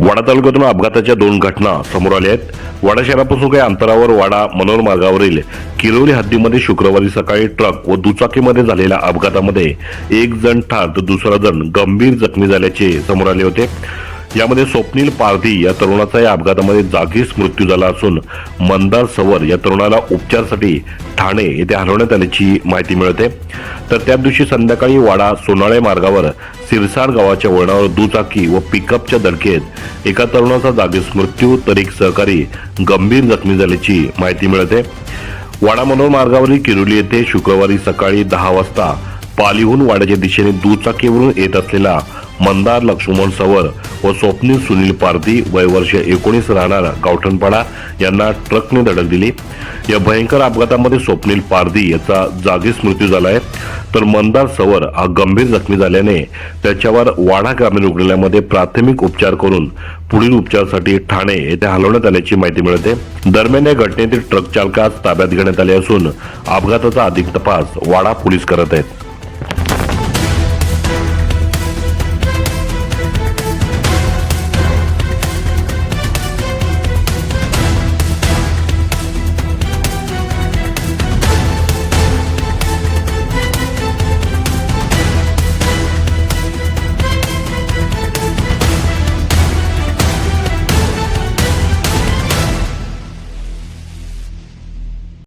वाडा तालुक्यातून अपघाताच्या दोन घटना समोर आल्या आहेत. वाडा शहरापासून काही अंतरावर वाडा मनोर मार्गावरील किरोली हद्दीमध्ये शुक्रवारी सकाळी ट्रक व दुचाकीमध्ये झालेल्या अपघातामध्ये एक जण ठार तर दुसरा जण गंभीर जखमी झाल्याचे समोर आले होते. यामध्ये स्वप्नील पारधी या तरुणाचा या अपघातामध्ये जागीच मृत्यू झाला असून मंदार सवर या तरुणाला उपचारासाठी ठाणे येथे हलवण्यात आल्याची माहिती मिळते. तर त्या दिवशी संध्याकाळी वाडा सोनाळे मार्गावर सिरसाड गावाच्या वळणावर दुचाकी व पिकअपच्या धडकेत एका तरुणाचा जागीच मृत्यू तर एक सहकारी गंभीर जखमी झाल्याची माहिती मिळते. वाडा मनोर मार्गावरील किरुली येथे शुक्रवारी सकाळी दहा वाजता पालीहून वाड्याच्या दिशेने दुचाकीवरून येत असलेला मंदार लक्ष्मण सवर व स्वप्नील सुनील पारधी वय वर्ष एकोणीस राहणारा गावठणपाडा यांना ट्रकने धडक दिली. या भयंकर अपघातामध्ये स्वप्नील पारधी याचा जागीच मृत्यू झाला आहे तर मंदार सवर हा गंभीर जखमी झाल्याने त्याच्यावर वाडा ग्रामीण रुग्णालयामध्ये प्राथमिक उपचार करून पुढील उपचारासाठी ठाणे येथे हलवण्यात आल्याची माहिती मिळते. दरम्यान या घटनेतील ट्रक चालकास ताब्यात घेण्यात आले असून अपघाताचा अधिक तपास वाडा पोलीस करत आहेत.